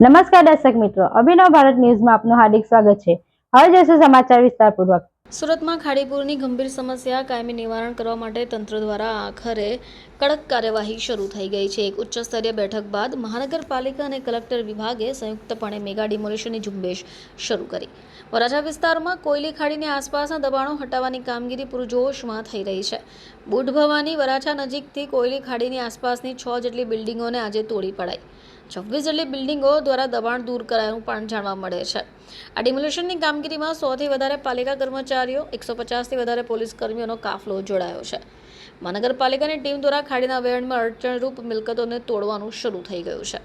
નમસ્કાર દર્શક મિત્રો, અભિનવ ભારત ન્યૂઝમાં આપનું હાર્દિક સ્વાગત છે. હવે જોઈશું સમાચાર વિસ્તારપૂર્વક. સુરતમાં ખાડીપુરની ગંભીર સમસ્યા કાયમી નિવારણ કરવા માટે તંત્ર દ્વારા આખરે કડક કાર્યવાહી શરૂ થઈ ગઈ છે. એક ઉચ્ચ સ્તરીય બેઠક બાદ મહાનગરપાલિકા અને કલેક્ટર વિભાગે સંયુક્તપણે મેગા ડિમોલિશનની ઝુંબેશ શરૂ કરી. વરાછા વિસ્તારમાં કોયલી ખાડીની આસપાસના દબાણો હટાવવાની કામગીરી પૂરજોશમાં થઈ રહી છે. બુઢ ભવાની વરાછા નજીકથી કોયલી ખાડીની આસપાસની છ જેટલી બિલ્ડિંગોને આજે તોડી પડાઈ. છવ્વીસ જેટલી બિલ્ડિંગો દ્વારા દબાણ દૂર કરાયું પણ જાણવા મળે છે. આ ડિમોલિશનની કામગીરીમાં સોથી વધારે પાલિકા કર્મચારીઓ, એકસો પચાસથી વધારે પોલીસ કર્મીઓનો કાફલો જોડાયો છે. મહાનગરપાલિકાની ટીમ દ્વારા ખાડીના વહેણમાં અડચણરૂપ મિલકતોને તોડવાનું શરૂ થઈ ગયું છે.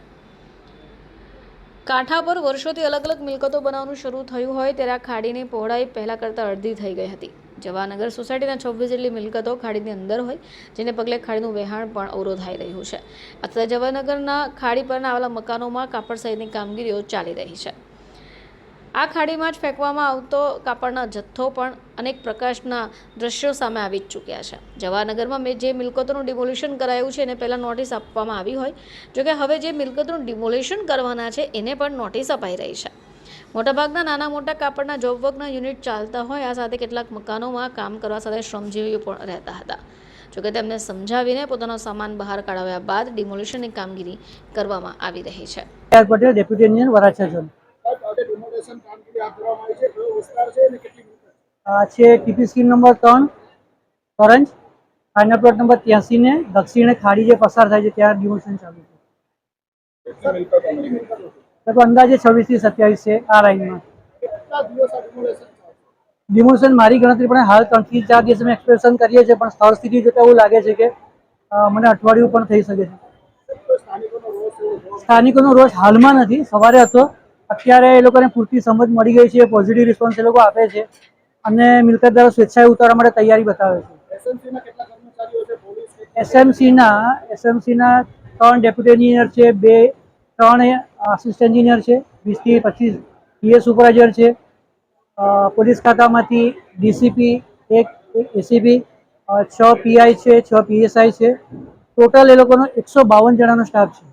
કાંઠા પર વર્ષોથી અલગ અલગ મિલકતો બનાવવાનું શરૂ થયું હોય ત્યારે આ ખાડીની પહોળાઈ પહેલાં કરતાં અડધી થઈ ગઈ હતી. જવાનગર સોસાયટીના છવ્વીસ જેટલી મિલકતો ખાડીની અંદર હોય, જેને પગલે ખાડીનું વહેણ પણ અવરોધાઈ રહ્યું છે. અત્યારે જવાનગરના ખાડી પરના આવેલા મકાનોમાં કાપડ સહિતની કામગીરીઓ ચાલી રહી છે. આ ખાડીમાં જ ફેંકવામાં આવતો કાપડના જથ્થો પણ અનેક પ્રકાશના દ્રશ્યો સામે આવી જ ચૂક્યા છે. જવાનગરમાં મેં, જે મિલકતોનું ડિમોલિશન કરાયું છે, એને પહેલાં નોટિસ આપવામાં આવી હોય, જોકે હવે જે મિલકતોનું ડિમોલિશન કરવાના છે, એને પણ નોટિસ અપાઈ રહી છે. મોટાભાગના નાના મોટા કાપડના જોબ વર્કના યુનિટ ચાલતા હોય આ સાથે કેટલાક મકાનોમાં કામ કરવા સાથે શ્રમજીવીઓ પણ રહેતા હતા. જોકે તેમને સમજાવીને પોતાનો સામાન બહાર કાઢવ્યા બાદ ડિમોલિશનની કામગીરી કરવામાં આવી રહી છે. Patel deputy engineer Varachha zone demolition છે. કયો વિસ્તાર છે અને કેટલી મિલકત છે? આ છે ટીપી સ્કીમ નંબર ત્રણ કરંજ ફાઇનલ પ્લોટ નંબર ત્યાંસી ને દક્ષિણે ખાડી જે પસાર થાય છે ત્યાં ડિમોશન ચાલુ છે? મિલકતો મિલકતો? લગભગ અંદાજે છવ્વીસથી સત્યાવીસ છે આ ચાલશે? ડિમોશન મારી ગણતરી પણ હાલ ત્રણથી ચાર દિવસ અમે એક્સપ્રેશન કરીએ છીએ પણ સ્થળ સ્થિતિ જોતા એવું લાગે છે કે મને અઠવાડિયું પણ થઈ શકે છે. સ્થાનિકોનો રોષ હાલમાં નથી સવારે હતો. અત્યારે એ લોકોને પૂરતી સમજ મળી ગઈ છે પોઝિટિવ રિસ્પોન્સ એ લોકો આપે છે અને મિલકતદારો સ્વેચ્છાએ ઉતારવા માટે તૈયારી બતાવે છે. એસએમસીના એસએમસીના ત્રણ ડેપ્યુટી એન્જિનિયર છે બે ત્રણ આસિસ્ટન્ટ એન્જિનિયર છે, વીસથી પચીસ પીએ સુપરવાઇઝર છે. પોલીસ ખાતામાંથી ડીસીપી એક એસીપી છ પીઆઈ છે, છ પીએસઆઈ છે. ટોટલ એ લોકોનો એકસો બાવન જણાનો સ્ટાફ છે.